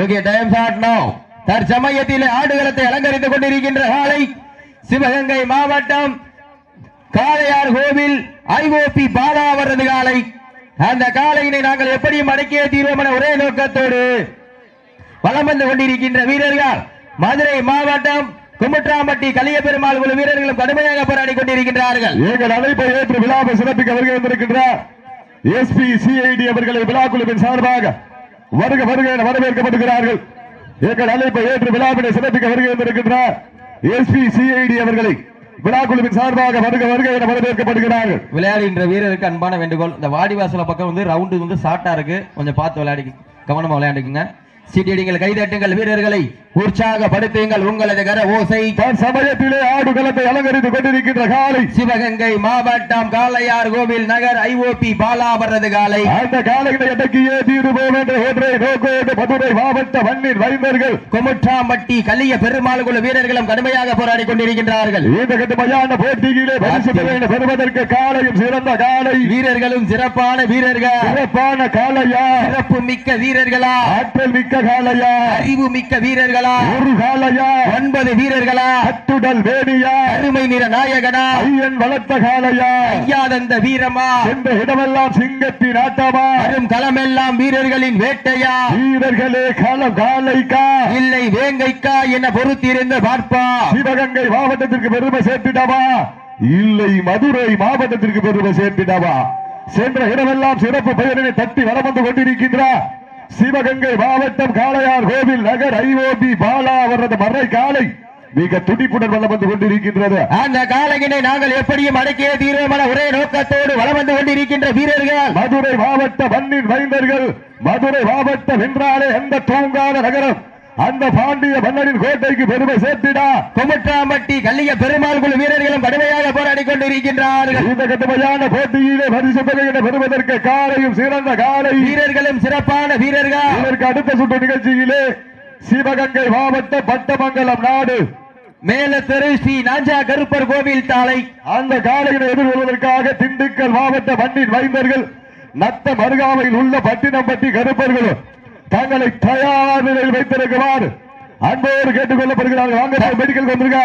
Okay time shot no ஆடுகளத்தை அலங்கரித்துக் கொண்டிருக்கின்ற காலை சிவகங்கை மாவட்டம் காளையார் கோவில் ஐஓபி பாலா அவரது காலை. அந்த காளையினை நாங்கள் எப்படியும் அடக்கிய தீர்வோம் என ஒரே நோக்கத்தோடு வலம் வந்து கொண்டிருக்கின்ற வீரர்கள். மதுரை மாவட்டம் குமுற்றாம்பட்டி கலிய பெருமாள் வீரர்களும் கடுமையாக போராடி கொண்டிருக்கின்றார்கள். எங்கள் அழைப்பை ஏற்று விழாவை சிறப்பிக்க வருகை வந்திருக்கின்றார் எஸ்பி சிஐடி அவர்களை விழா குழுவின் சார்பாக வருக வருக என வரவேற்கப்படுகிறார்கள். எங்கள் அழைப்பை ஏற்று விழாவினை சிறப்பிக்க வருகை வந்திருக்கின்றார் எஸ்பி சிஐடி அவர்களை விழா குழுவின் சார்பாக வருக வருக என வரவேற்கப்படுகிறார்கள். விளையாடுகின்ற வீரருக்கு அன்பான வேண்டுகோள். இந்த வாடிவாசல பக்கம் வந்து ரவுண்டு வந்து ஷார்ட்டா இருக்கு. கொஞ்சம் பார்த்து விளையாடி கவனமா விளையாண்டுக்குங்க. சீட்டியடிங்கள் கைதட்டுங்கள் வீரர்களை. உற்சாகப்படுத்துங்கள் உங்களது கர ஓசை. சமயத்திலே ஆடுகளத்தை அலங்கரித்துக் கொண்டிருக்கின்ற காலை சிவகங்கை மாவட்டம் காளையார் கோவில் நகர் ஐஓபி பாலாபரது காலை அந்த காலைகளை அடக்கியே தீருவோம் என்ற ஒன்றை நோக்கோடு மதுரை மாவட்ட மண்ணின் வைந்தர்கள். குமுற்றாம்பட்டி கலிய பெருமாள் குழு வீரர்களும் கடுமையாக போராடி கொண்டிருக்கின்றார்கள். இந்த கட்டுமையான போட்டியிலே பரிசு பெறுவதற்கு காலையும் சிறந்த காலை வீரர்களும் சிறப்பான வீரர்கள். சிறப்பான காலையா சிறப்பு மிக்க வீரர்களா. ஆற்றல் மிக்க காலையா அறிவு மிக்க வீரர்களா. ஒரு காலையா ஒன்பது வீரர்களா? கட்டுடல் வேணியா? அருமை நிற நாயகனா? ஐயன் வளர்த்த காலையா? ஐயாதந்த வீரமா? என்ற இடமெல்லாம் சிங்கத்தின் ஆட்டமா வரும் களமெல்லாம் வீரர்களின் வேட்டையா? வீரர்களே காலம் காலைக்கா? இல்லை வேங்கைக்கா என பொறுத்திருந்து பார்ப்பா. சிவகங்கை மாவட்டத்திற்கு பெருமை சேர்த்திடவா? இல்லை மதுரை மாவட்டத்திற்கு பெருமை சேர்த்திடவா? சென்ற இடமெல்லாம் சிறப்பு பெயரினை தட்டி வர வந்து கொண்டிருக்கின்றார் சிவகங்கை மாவட்டம் காளையார் கோவில் நகர் ஐஓபி பாலா அவரது மறை காலை மிக துடிப்புடன் வலம் வந்து கொண்டிருக்கின்றது. அந்த காலையினை நாங்கள் எப்படியும் அடக்கிய தீர்மான ஒரே நோக்கத்தோடு வலம் வந்து கொண்டிருக்கின்ற வீரர்கள். மதுரை மாவட்ட மண்ணின் மைந்தர்கள் மதுரை மாவட்டம் என்றாலே அந்த தூங்காத நகரம்? அந்த பாண்டிய மன்னரின் கோட்டைக்கு பெருமை சேர்த்திடா. குமட்டாம்பட்டி கல்லிய பெருமாள் குழு வீரர்களும் கடுமையாக போராடி கொண்டிருக்கின்றார்கள். இந்த கட்டுமையான போட்டியிலே பரிசு தொகையினை பெறுவதற்கு காலையும் சிறந்த காலை. வீரர்களும் சிறப்பான வீரர்கள். இதற்கு அடுத்த சுற்று நிகழ்ச்சியிலே சிவகங்கை மாவட்ட பட்டமங்கலம் நாடு. மேல தெரு ஸ்ரீ நாஞ்சா கருப்பர் கோவில் தாளை அந்த காலையினை எதிர்கொள்வதற்காக திண்டுக்கல் மாவட்ட மண்ணின் வைந்தர்கள் நத்த மருகாமையில் உள்ள பட்டினம்பட்டி கருப்பர்களும் தங்களை தயார் நிலையில் வைத்திருக்குமாறு அன்போடு கேட்டுக் கொள்ளப்படுகிறார்கள். வாங்க மெடிக்கல் கொண்டிருக்கா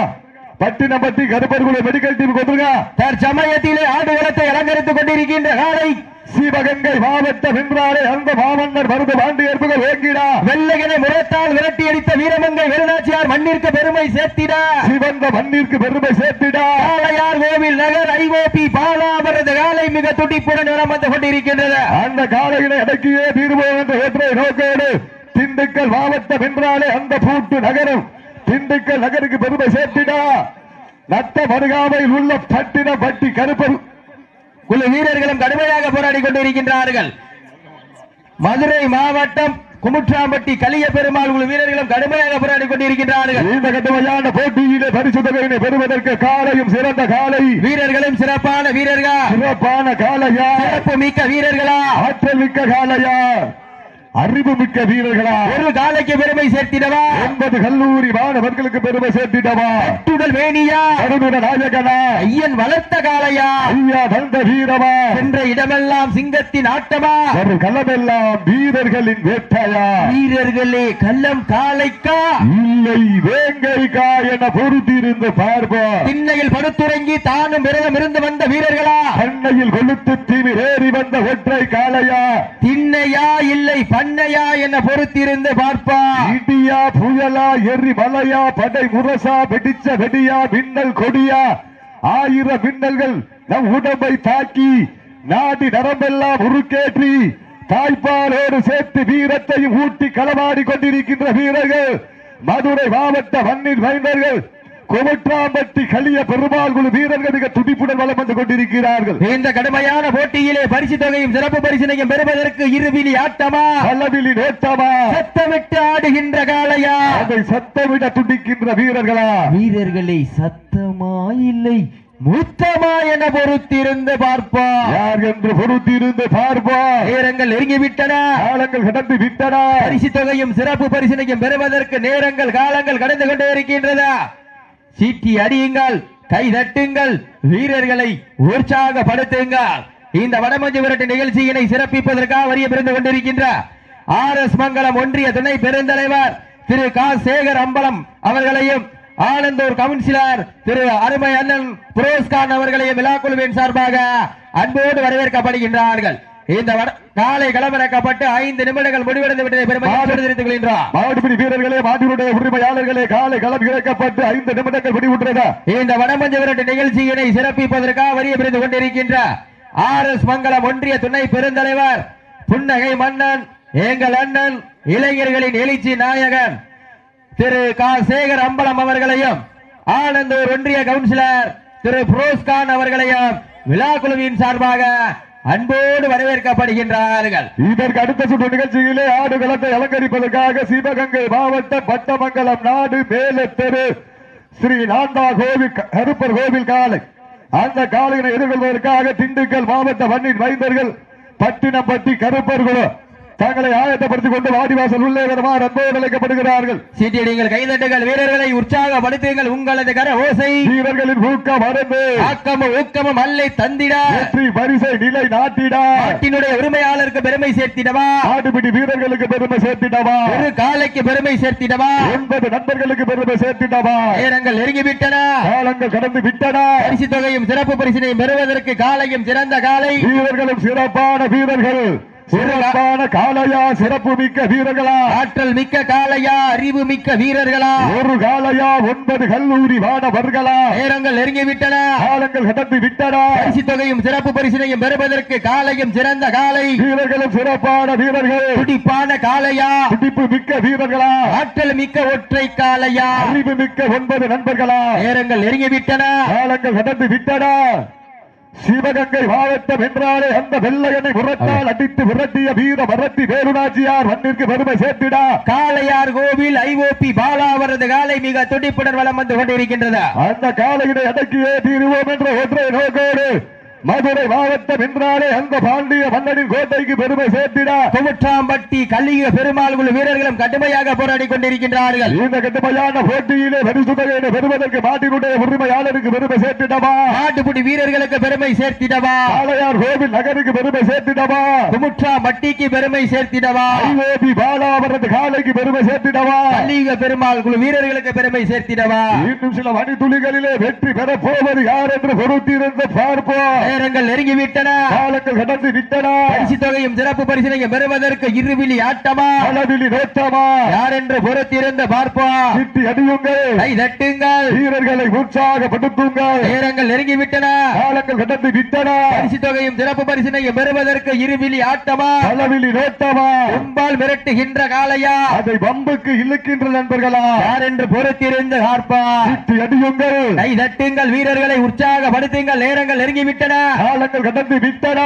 பட்டினப்பட்டி கருப்பர்களும் மெடிக்கல் டீம் கொண்டிருக்கா தற்சமயத்திலே ஆடுகளத்தை அலங்கரித்துக் கொண்டிருக்கின்ற காலை சிவகங்கை மாவட்டம் என்றாலே அந்த மாமன்னர் மருது பாண்டியர்கள் வேங்கிடா வெள்ளையனை முரத்தால் விரட்டி அடித்த வீரமங்கை வேலுநாச்சியார் மண்ணிற்கு பெருமை சேர்த்திட. சிவந்த மண்ணிற்கு பெருமை சேர்த்திடா. காளையார் கோவில் நகர் ஐஓபி பாலா அவரது காலை மிக துடிப்புடன் வலம் வந்து கொண்டிருக்கின்றது. அந்த காலையினை அடக்கியே தீர்வோம் என்ற ஒற்றை நோக்கோடு திண்டுக்கல் மாவட்டம் என்றாலே அந்த பூட்டு நகரம். திண்டுக்கல் நகருக்கு பெருமை சேர்த்திடா. நத்த மருகாமையில் உள்ள பட்டின பட்டி கருப்பர் குழு வீரர்களும் கடுமையாக போராடி கொண்டிருக்கின்றார்கள். மதுரை மாவட்டம் குமுற்றாம்பட்டி கலிய பெருமாள் குழு வீரர்களும் கடுமையாக போராடி கொண்டிருக்கின்றார்கள். இந்த கட்டுமையான போட்டியிலே பரிசு தொகையினை பெறுவதற்கு காலையும் சிறந்த காலை. வீரர்களும் சிறப்பான வீரர்கள்? சிறப்பான காலையா? சிறப்பு மிக்க வீரர்களா? ஆற்றல் மிக்க காலையா? அறிவு மிக்க வீரர்களா? ஒரு காலைக்கு பெருமை சேர்த்திடவா? ஒன்பது கல்லூரி மாணவர்களுக்கு பெருமை சேர்த்திடவா? துடல் வேணியா? கருதுட நாயகனா? ஐயன் வளர்த்த காளையா? ஐயா தந்த வீரமா? சென்ற இடமெல்லாம் சிங்கத்தின் ஆட்டமா? ஒரு களமெல்லாம் வீரர்களின் வேட்டையா? வீரர்களே கள்ளம் காளைக்கா? இல்லை வேங்கைக்கா என பொறுத்திருந்து பார்ப்போம். திண்ணையில் படுத்துறங்கி தானும் விரதம் இருந்து வந்த வீரர்களா? பண்ணையில் கொளுத்து தீவிர ஏறி வந்த ஒற்றை காளையா? திண்ணையா இல்லை பண்ணையா என பொறுத்திருந்து பார்ப்பா. இடியா புயலா எரி மலையா படை முரசா வெடிச்ச வெடியா மின்னல் கொடியா ஆயிர மின்னல்கள் நம் உடம்பை தாக்கி நாடி நரம்பெல்லாம் உருக்கேற்றி தாய்ப்பாலோடு சேர்த்து வீரத்தையும் ஊட்டி களமாடி கொண்டிருக்கின்ற வீரர்கள் மதுரை மாவட்ட மண்ணின் மைந்தர்கள் குமற்றாம்பட்டி கலிய பெருமாள் குழு வீரர்கள் மிக துடிப்புடன் வலம் வந்து கொண்டிருக்கிறார்கள். இந்த கடுமையான போட்டியிலே பரிசு தொகையும் சிறப்பு பரிசினையும் பெறுவதற்கு இருவிழி ஆட்டமா? பல்லவிலி நேட்டமா? சத்தமிட்டு ஆடுகின்ற காளையா? அதை சத்தமிட துடிக்கின்ற வீரர்களா? வீரர்களே சத்தமா இல்லை மூத்தமா என பொறுத்திருந்து பார்ப்பா யார் என்று பொறுத்திருந்து பார்ப்பா நேரங்கள் நெருங்கிவிட்டன. காலங்கள் கடந்து விட்டன. பரிசு தொகையும் சிறப்பு பரிசினையும் பெறுவதற்கு நேரங்கள் காலங்கள் கடந்து கொண்டே இருக்கின்றதா சீட்டி அடியுங்கள் கை தட்டுங்கள் வீரர்களை உற்சாகப்படுத்துங்கள். இந்த வடமஞ்சு விரட்டு நிகழ்ச்சியினை சிறப்பிப்பதற்காக வரிய பிறந்து கொண்டிருக்கின்ற ஆர் எஸ் மங்கலம் ஒன்றிய துணை பெருந்தலைவர் திரு கா. சேகர் அம்பலம் அவர்களையும் ஆனந்தூர் கவுன்சிலர் திரு அருமை அண்ணன் புரோஸ்கான் அவர்களையும் விழாக்குழுவின் சார்பாக அன்போடு வரவேற்கப்படுகின்றார்கள். இந்த வட- காலை களமிறக்கப்பட்டு ஐந்து நிமிடங்கள் முடிவடைந்து விட்டதை பெருமையோடு தெரிவித்துக் கொள்கின்றோம். மாடுபிடி வீரர்களே மாட்டினுடைய உரிமையாளர்களே காலை களம் இறக்கப்பட்டு ஐந்து நிமிடங்கள் முடிவுற்றது. இந்த வடமஞ்ச விரட்டு நிகழ்ச்சியினை சிறப்பிப்பதற்காக வரிய புரிந்து கொண்டிருக்கின்ற ஆர் எஸ் மங்கலம் ஒன்றிய துணை பெருந்தலைவர் புன்னகை மன்னன் எங்கள் அண்ணன் இளைஞர்களின் எழுச்சி நாயகன் திரு கா. சேகர் அம்பலம் அவர்களையும் ஆனந்தூர் ஒன்றிய கவுன்சிலர் திரு புரோஸ்கான் அவர்களையும் விழா குழுவின் சார்பாக அன்போடு வரவேற்கப்படுகின்றார்கள். இதற்கு அடுத்த சுற்று நிகழ்ச்சியிலே ஆடு களத்தை அலங்கரிப்பதற்காக சிவகங்கை மாவட்ட பட்டமங்கலம் நாடு மேலத்தெரு ஸ்ரீ நாந்தா கோவில் கருப்பர் கோவில் காலை அந்த காலையினை எதிர்கொள்வதற்காக திண்டுக்கல் மாவட்ட மண்ணின் மைந்தர்கள் பட்டினப்பட்டி கருப்பர் குழு தங்களை ஆயத்தப்படுத்திக் கொண்டு வாடிவாசல் உள்ளே வருமாறு அன்போடு அழைக்கப்படுகிறார்கள். சீட்டியடிங்கள் கைதட்டுங்கள் வீரர்களை உற்சாகப்படுத்துங்கள் உங்களது கர ஓசை. வீரர்களின் ஊக்கம் மறந்து ஆக்கமும் ஊக்கமும் அல்லை தந்திட. வெற்றி பரிசை நிலை நாட்டிடா. நாட்டினுடைய உரிமையாளருக்கு பெருமை சேர்த்திடவா? ஆடுபிடி வீரர்களுக்கு பெருமை சேர்த்திடவா? ஒரு காலைக்கு பெருமை சேர்த்திடவா? ஒன்பது நண்பர்களுக்கு பெருமை சேர்த்திடவா? நேரங்கள் நெருங்கிவிட்டன. காலங்கள் கடந்து விட்டன. பரிசு தொகையும் சிறப்பு பரிசினையும் பெறுவதற்கு காலையும் சிறந்த காலை வீரர்களும் சிறப்பான வீரர்கள். சிறப்பான காளையா சிறப்பு மிக்க வீரர்களா? ஆற்றல் மிக்க காளையா அறிவு மிக்க வீரர்களா? ஒரு காளையா ஒன்பது கல்லூரி மாணவர்களா? நேரங்கள் நெருங்கிவிட்டன காலங்கள் கடந்து விட்டன. பரிசு தொகையும் சிறப்பு பரிசினையும் பெறுவதற்கு காலையும் சிறந்த காலை வீரர்களும் சிறப்பான வீரர்கள். துடிப்பான காளையா? துடிப்பு மிக்க வீரர்களா? ஆற்றல் மிக்க ஒற்றை காளையா? அறிவு மிக்க ஒன்பது நண்பர்களா? நேரங்கள் நெருங்கிவிட்டன காலங்கள் கடந்து விட்டன. சிவகங்கை மாவட்டம் என்றாலே அந்த வெள்ளையனை புறத்தால் அடித்து விரட்டிய வீர மரத்தி வேலுநாச்சியார் மண்ணிற்கு பெருமை சேர்த்திடா. காளையார் கோவில் ஐஓபி பாலா அவரது காலை மிக துடிப்புடன் வலம் வந்து கொண்டிருக்கின்றது. அந்த காலையினை அடக்கியே தீருவோம் என்ற ஒற்றை நோக்கோடு. மதுரை மாவட்டம் என்றாலே அந்த பாண்டிய மன்னனின் கோட்டைக்கு பெருமை சேர்த்திடா. குமுற்றாம்பட்டி கலிக பெருமாள் குழு வீரர்களும் கடுமையாக போராடி கொண்டிருக்கின்றார்கள். இந்த கட்டுமையான போட்டியிலே பரிசு தொகையினை பெறுவதற்கு நாட்டினுடைய உரிமையாளருக்கு பெருமை சேர்த்திடவா? நாட்டுப்புடி வீரர்களுக்கு பெருமை சேர்த்திடவா? காளையார் கோவில் நகருக்கு பெருமை சேர்த்திடவா? குமுற்றாம்பட்டிக்கு பெருமை சேர்த்திடவா? ஐஓபி பாலா அவரது காலைக்கு பெருமை சேர்த்திடவா? கலிக பெருமாள் குழு வீரர்களுக்கு பெருமை சேர்த்திடவா? இன்னும் சில மணித்துளிகளிலே வெற்றி பெற போவது யார் என்று பொறுத்திருந்து பார்ப்போம். நேரங்கள் நெருங்கிவிட்டன. காலங்கள் கடந்து விட்டன. பரிசு தொகையும் சிறப்பு பரிசினையும் பெறுவதற்கு இருவிழி ஆட்டமா? அளவிலி நோட்டமா யார் என்று பொறுத்திருந்து பார்ப்போம் சிட்டி அடியுங்கள். கை தட்டுங்கள். வீரர்களை உற்சாகப்படுத்துங்கள். நேரங்கள் நெருங்கிவிட்டன. காலங்கள் கடந்து விட்டன. பரிசு தொகையும் சிறப்பு பரிசினையும் பெறுவதற்கு இருவிழி ஆட்டமா? அளவிலி நோட்டமா கும்பால் மிரட்டுகின்ற காளையா? அதை வம்புக்கு இழுக்கின்ற நண்பர்களா? யார் என்று பொறுத்திருந்து பார்ப்பா? சிட்டி அடியுங்கள். கை தட்டுங்கள் வீரர்களை உற்சாகப்படுத்துங்கள். நேரங்கள் நெருங்கிவிட்டன. காலங்கள் கடந்து விட்டன.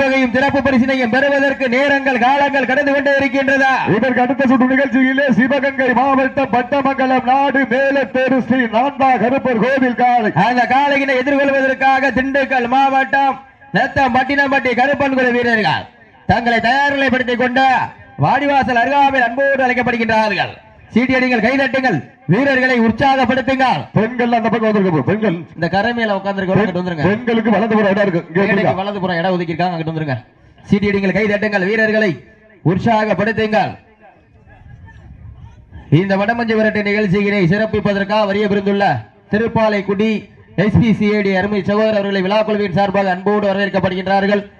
தொகையும் சிறப்பு பரிசினையும் பெறுவதற்கு நேரங்கள் காலங்கள் கடந்து கொண்டே இருக்கின்றதா? இதற்கு அடுத்த சுற்று நிகழ்ச்சியிலே சிவகங்கை மாவட்டம் பட்டமங்கலம் நாடு மேலத்தேரு ஸ்ரீ நான்தா கருப்பர் கோவில் காலை அந்த காளையினை எதிர்கொள்வதற்காக திண்டுக்கல் மாவட்டம் நத்தம் பட்டினம்பட்டி கருப்பன் குழு வீரர்கள் தங்களை தயார் நிலைப்படுத்திக் கொண்டு வாடிவாசல் அருகாமையில் அன்போடு அழைக்கப்படுகின்றார்கள். சீட்டியடிங்கள் கைதட்டுங்கள். வீரர்களை உற்சாகப்படுத்துங்கள் பெண்கள் அந்த பக்கம் வந்திருக்க பெண்கள். இந்த கரை மேல உட்கார்ந்து வந்துருங்க. பெண்களுக்கு வலதுபுறம் இடம் இருக்கு. இருங்க. வலதுபுறம் இடம் ஒதுக்கியிருக்காங்க. அங்கிட்டு வந்துருங்க. சீட்டியடிங்கள் கைதட்டுங்கள். வீரர்களை உற்சாகப்படுத்துங்கள். இந்த வடமஞ்சு விரட்டு நிகழ்ச்சியினை சிறப்பிப்பதற்காக வரிய பிரிந்துள்ள திருப்பாலைக்குடி எஸ்பிசிஐடி அருமை சகோதரர் அவர்களை விழாக்குழுவின் சார்பாக அன்போடு வரவேற்கப்படுகின்றார்கள்.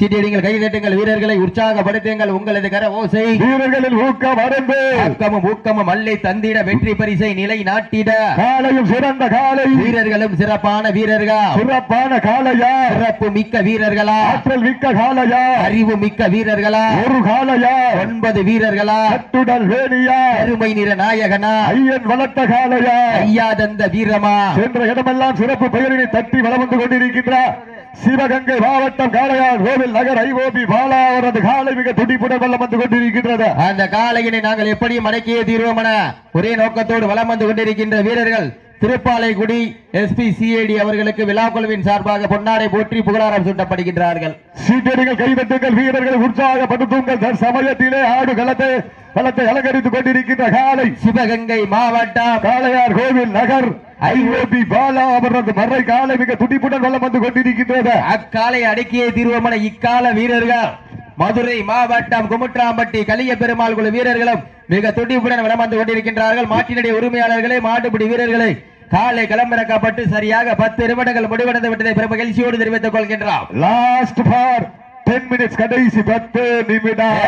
சீட்டியடிங்கள் கைதட்டுங்கள் வீரர்களை உற்சாகப்படுத்துங்கள் உங்களது கர ஓசை வீரர்களின் ஊக்கம் அடர்ந்து ஊக்கமும் ஊக்கமும் அல்லை தந்திட வெற்றி பரிசை நிலை நாட்டிட. காலையும் சிறந்த காலை. வீரர்களும் சிறப்பான வீரர்கள். சிறப்பான காலையா. சிறப்பு மிக்க வீரர்களா. ஆற்றல் மிக்க காலையா. அறிவு மிக்க வீரர்களா. ஒரு காலையா. ஒன்பது வீரர்களா. கட்டுடல் வேணியா. அருமை நிற நாயகனா. ஐயன் வளர்த்த காலையா. ஐயா தந்த வீரமா. சென்ற இடமெல்லாம் சிறப்பு பெயரினை தட்டி வலம் வந்து கொண்டிருக்கின்றார். சிவகங்கை மாவட்டம் காளையார் கோவில் நகர் ஐஓபி பாலா அவரது காலை மிக துடிப்புடன் வலம் வந்து கொண்டிருக்கின்றது. அந்த காலையினை நாங்கள் எப்படியும் அடக்கியே தீர்வோம் என ஒரே நோக்கத்தோடு வலம் வந்து கொண்டிருக்கின்ற வீரர்கள் திருப்பாலைக்குடி எஸ்பி சிஐடி அவர்களுக்கு விழாக்குழுவின் சார்பாக பொன்னாடை போற்றி புகழாரம் சூட்டப்படுகின்றார்கள். சீட்டடிகள் கைதட்டுங்கள் வீரர்களை உற்சாகப்படுத்துங்கள். தற்சமயத்திலே ஆடு களத்தை களத்தை அலங்கரித்துக் கொண்டிருக்கின்ற காலை. சிவகங்கை மாவட்டம் காளையார் கோவில் நகர் ஐஓபி பாலா அவரது மறை காலை மிக துடிப்புடன் வலம் வந்து கொண்டிருக்கின்றது. அக்காலை அடக்கியே தீர்வோம் என இக்கால வீரர்கள். மதுரை மாவட்டம் குமுற்றாம்பட்டி கலிய பெருமாள் குழு வீரர்களும் மிக துடிப்புடன் வலம் வந்து கொண்டிருக்கின்றார்கள். மாட்டினுடைய உரிமையாளர்களை மாட்டுப்பிடி வீரர்களை. காலை களமிறக்கப்பட்டு சரியாக பத்து நிமிடங்கள் முடிவடைந்து விட்டதை பெரும் மகிழ்ச்சியோடு தெரிவித்துக் கொள்கின்றோம் லாஸ்ட் ஃபார் டென் மினிட்ஸ் கடைசி பத்து நிமிடம்.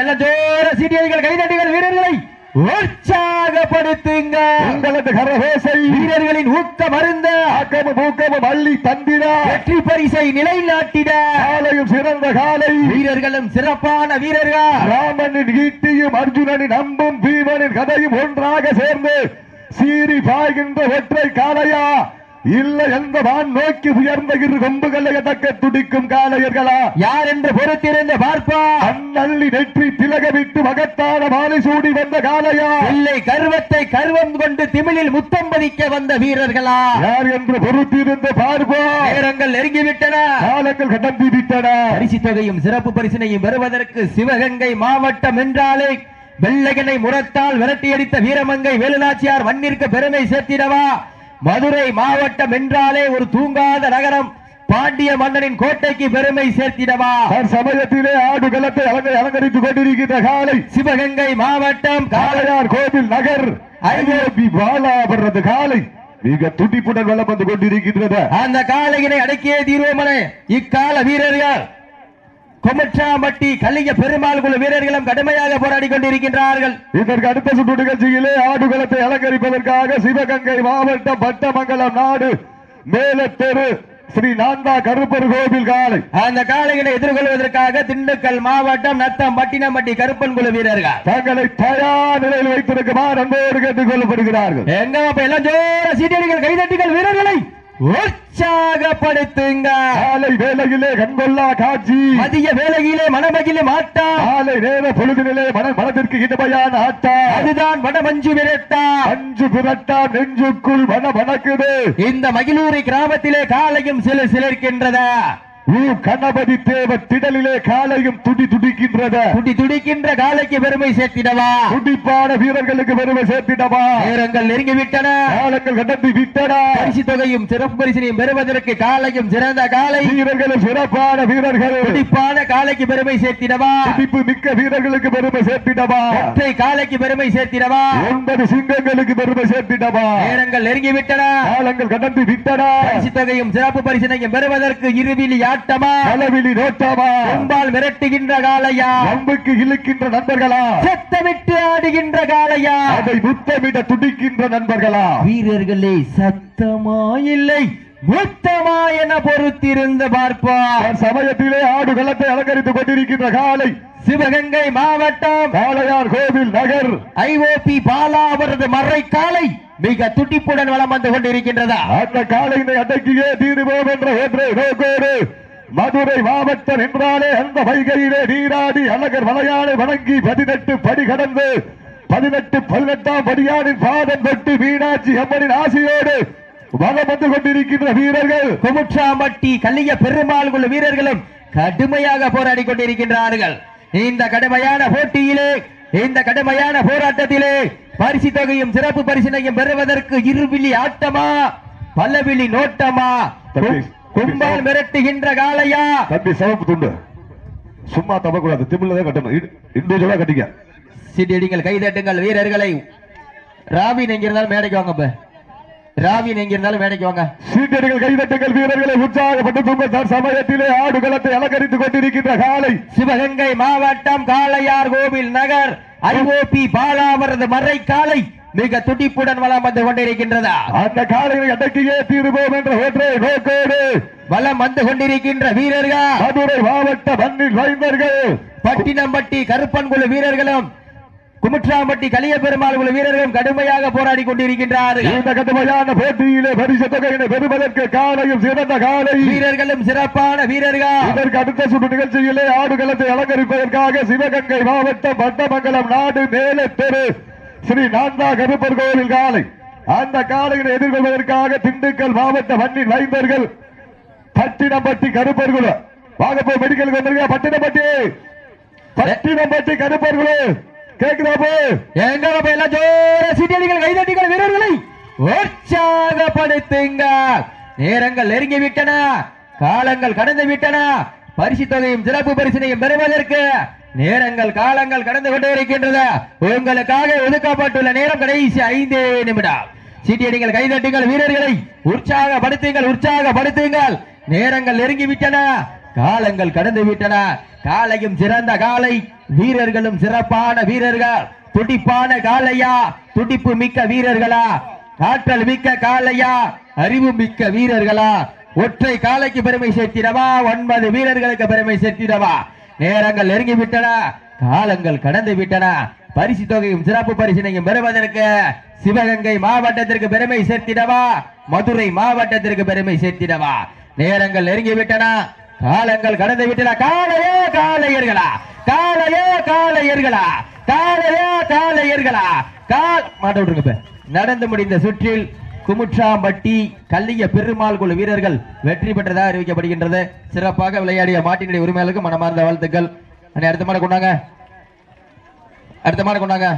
எல்லாம் ஜோர சீட்டியடிகள் கைதட்டிகள் வீரர்களை உற்சாகப்படுத்துங்க. உங்களது கரகோசை. வீரர்களின் ஊக்க மருந்த ஆக்கமும் ஊக்கமும் அள்ளி தந்திட. வெற்றி பரிசை நிலைநாட்டிட. காலையும் சிறந்த காலை. வீரர்களும் சிறப்பான வீரர்கள். ராமனின் ஈட்டியும் அர்ஜுனனின் அம்பும் பீமனின் கதையும் ஒன்றாக சேர்ந்து சீறி பாய்கின்ற ஒற்றை காளையா? இல்ல எந்த வான் நோக்கி உயர்ந்த இரு கொம்புகளை தக்க துடிக்கும் காளையர்களா? யார் என்று பொறுத்திருந்த பார்ப்பா. அண்ணள்ளி நெற்றி திலகமிட்டு மகத்தான மாலை சூடி வந்த காளையா? இல்லை கர்வத்தை கர்வம் கொண்டு திமிழில் முத்தம் பதிக்க வந்த வீரர்களா? யார் என்று பொறுத்திருந்து பார்ப்போம் நேரங்கள் நெருங்கிவிட்டன. காலங்கள் கடந்து விட்டன. பரிசு தொகையும் சிறப்பு பரிசினையும் பெறுவதற்கு சிவகங்கை மாவட்டம் என்றாலே வெள்ளையனை முரத்தால் விரட்டியடித்த வீரமங்கை வேலுநாச்சியார் மண்ணிற்கு பெருமை சேர்த்திடவா? மதுரை மாவட்டம் என்றாலே ஒரு தூங்காத நகரம். பாண்டிய மன்னனின் கோட்டைக்கு பெருமை சேர்த்திடவா? சமயத்திலே ஆடு அலங்கரி அலங்கரித்துக் கொண்டிருக்கின்ற காலை. சிவகங்கை மாவட்டம் காளையார் கோவில் நகர். ஐஓபி பாலா வர்றது காலை. மிக துடிப்புடன் வளம் வந்து கொண்டிருக்கின்றது. அந்த காளையினை அடக்கியே தீர்வோமனே. இக்கால வீரர்கள் கொமற்றாம்பட்டி கலிங்க பெருமாள் குழு வீரர்களும் கடுமையாக போராடி கொண்டிருக்கின்றார்கள். இதற்கு அடுத்த சுற்று நிகழ்ச்சியிலே ஆடுகளத்தை அலங்கரிப்பதற்காக சிவகங்கை மாவட்டம் பட்டமங்கலம் நாடு மேலத்தெரு ஸ்ரீ நான்தா கருப்பர் கோவில் காலை அந்த காளையினை எதிர்கொள்வதற்காக திண்டுக்கல் மாவட்டம் நத்தம் பட்டினம்பட்டி கருப்பன் குழு வீரர்கள். தங்களை தயார் நிலையில் வைத்திருக்குமாறு அன்போடு கேட்டுக் கொள்ளப்படுகிறார்கள் எங்க அப்ப எல்லாம் ஜோர சீட்டடிகள் கைதட்டிகள் வீரர்களை? உற்சாகப்படுத்துங்க. காலை வேளையிலே கண்கொள்ளா காட்சி. மதிய வேலையிலே மனமகிழ மாட்டா. காலை நேர பொழுதினிலே மன மனதிற்கு இனிமையான ஆட்டா. அதுதான் வடமஞ்சு விரட்டா. அஞ்சு புரட்டா நெஞ்சுக்குள் மன மணக்குது. இந்த மகிழூரி கிராமத்திலே காலையும் சில சிலிர்க்கின்றத? கணபதி தேவ திடலிலே காலையும் துடி துடிக்கின்றது துடி துடிக்கின்ற காலைக்கு பெருமை சேர்த்திடவா? துடிப்பான வீரர்களுக்கு பெருமை சேர்த்திடவா? நேரங்கள் நெருங்கிவிட்டன. காலங்கள் கடந்து விட்டன. பரிசு தொகையும் சிறப்பு பரிசினையும் பெறுவதற்கு காலையும் சிறந்த காலை. வீரர்களும் சிறப்பான வீரர்கள். துடிப்பான காலைக்கு பெருமை சேர்த்திடவா? துடிப்பு மிக்க வீரர்களுக்கு பெருமை சேர்த்திடவா? ஒற்றை காலைக்கு பெருமை சேர்த்திடவா? ஒன்பது சிங்கங்களுக்கு பெருமை சேர்த்திடவா? நேரங்கள் நெருங்கிவிட்டன. காலங்கள் கடந்து விட்டன. பரிசு தொகையும் சிறப்பு பரிசினையும் பெறுவதற்கு இருவிழி ஆட்டமா அளவிலி நோட்டமா கொம்பால் மிரட்டுகின்ற காளையா? அம்புக்கு இழுக்கின்ற நண்பர்களா? சத்தமிட்டு ஆடுகின்ற காளையா? அதை முத்தமிட துடிக்கின்ற நண்பர்களா? வீரர்களே சத்தமா இல்லை முத்தமா என பொறுத்திருந்து பார்ப்போம். சமயத்திலே ஆடு களத்தை அலங்கரித்துக் கொண்டிருக்கின்ற காலை சிவகங்கை மாவட்டம். காளையார் கோவில் நகர். ஐஓபி பாலா அவரது மறை காலை மிக துடிப்புடன் வலம் வந்து கொண்டிருக்கின்றதா? அந்த காலையினை அடக்கியே தீருவோம் என்ற ஒன்றை நோக்கோடு மதுரை மாவட்டம் என்றாலே அந்த வைகையிலே நீராடி அழகர் மலையானை வணங்கி பதினெட்டு படி கடந்து பதினெட்டு பதினெட்டாம் படியானின் பாதம் தொட்டு மீனாட்சி அம்மனின் ஆசையோடு வலம் வந்து கொண்டிருக்கின்ற வீரர்கள். குமுற்றாம்பட்டி கல்லிய பெருமாள் குழு வீரர்களும் கடுமையாக போராடி கொண்டிருக்கின்றார்கள். இந்த கடுமையான போட்டியிலே இந்த கடுமையான போராட்டத்திலே பரிசு தொகையும் சிறப்பு பரிசினையும் பெறுவதற்கு இருவிழி ஆட்டமா பல்லவிழி நோட்டமா? கும்பால் மிரட்டுகின்ற காளையா? தம்பி சிவப்பு துண்டு. சும்மா தப்பக்கூடாது. திமிழ்ல கட்டணும். இண்டிவிஜுவலா கட்டிக்க சிடிடிங்கள் கைதட்டுங்கள் வீரர்களை. ராவின் எங்க இருந்தாலும் மேடைக்கு வாங்க ராவின் எங்க இருந்தாலும் மேடைக்கு வாங்க. சீட்டர்கள் கைதட்டுங்கள் வீரர்களை உற்சாகப்பட்டு சமயத்திலே ஆடுகளத்தை அலங்கரித்துக் கொண்டிருக்கின்ற காலை சிவகங்கை மாவட்டம் காளையார் கோவில் நகர். ஐஓபி பாலாவரது மறை காலை மிக துடிப்புடன் வலம் வந்து கொண்டிருக்கின்றதா? அந்த காலையை அடக்கியே தீருவோம் என்ற ஒற்றை நோக்கோடு வலம் வந்து கொண்டிருக்கின்ற வீரர்கள்? மதுரை மாவட்ட மண்ணில் வைந்தர்கள் பட்டினம்பட்டி கருப்பன் குழு வீரர்களும் குமுற்றாம்பட்டி கலிய பெருமாள் குழு வீரர்களும் கடுமையாக போராடி கொண்டிருக்கின்றார்கள். இந்த கடுமையான போட்டியிலே பரிசு தொகையினை பெறுவதற்கு காலையும் சிறந்த காலை. வீரர்களும் சிறப்பான வீரர்கள்? இதற்கு அடுத்த சுற்று நிகழ்ச்சியிலே ஆடுகளத்தை அலங்கரிப்பதற்காக சிவகங்கை மாவட்டம் பட்டமங்கலம் நாடு மேலே தெரு ஸ்ரீ நான்தா கருப்பர் கோவில் காலை. அந்த காலையினை எதிர்கொள்வதற்காக திண்டுக்கல் மாவட்ட மண்ணின் வைந்தர்கள் பட்டினப்பட்டி கருப்பர் குழு. வாகப்போ மெடிக்கலுக்கு வந்திருக்க பட்டினப்பட்டி பட்டினப்பட்டி கருப்பர் குழு. கேக்குதா போ? எங்க நம்ம எல்லாம் ஜோர சீட்டடிகள் கைதட்டிகள் வீரர்களை உற்சாகப்படுத்துங்க. நேரங்கள் நெருங்கி விட்டன. காலங்கள் கடந்து விட்டன. பரிசு தொகையும் சிறப்பு பரிசினையும் பெறுவதற்கு நேரங்கள் காலங்கள் கடந்து கொண்டே இருக்கின்றது உங்களுக்காக ஒதுக்கப்பட்டுள்ள நேரம் கடைசி ஐந்தே நிமிடம். சீட்டியடிகள் கைதட்டுங்கள் வீரர்களை. உற்சாகப்படுத்துங்கள் உற்சாகப்படுத்துங்கள். நேரங்கள் நெருங்கி விட்டன காலங்கள் கடந்து விட்டன காலையும் சிறந்த காலை. வீரர்களும் சிறப்பான வீரர்கள். துடிப்பான காலையா? துடிப்பு மிக்க வீரர்களா? ஆற்றல் மிக்க காலையா? அறிவு மிக்க வீரர்களா? ஒற்றை காலைக்கு பெருமை சேர்த்திடவா? ஒன்பது வீரர்களுக்கு பெருமை சேர்த்திடவா? நேரங்கள் நெருங்கி விட்டன. காலங்கள் கடந்து விட்டன. பரிசு தொகையும் சிறப்பு பரிசினையும் பெறுவதற்கு சிவகங்கை மாவட்டத்திற்கு பெருமை சேர்த்திடவா? மதுரை மாவட்டத்திற்கு பெருமை சேர்த்திடவா? நேரங்கள் நெருங்கி விட்டன. காலங்கள் கடந்து விட்டன. காலையோ காலையர்களா? காலையோ காலையர்களா? காலையோ காலையர்களா? கால் மாட்ட விட்டுருங்க நடந்து முடிந்த சுற்றில் குமுற்றாம்பட்டி கல்லிய பெருமாள் குழு வீரர்கள் வெற்றி பெற்றதாக அறிவிக்கப்படுகின்றது. சிறப்பாக விளையாடிய மாட்டினுடைய உரிமையாளருக்கு மனமார்ந்த வாழ்த்துக்கள். அடுத்த மாட கொண்டாங்க. அடுத்த மாட கொண்டாங்க.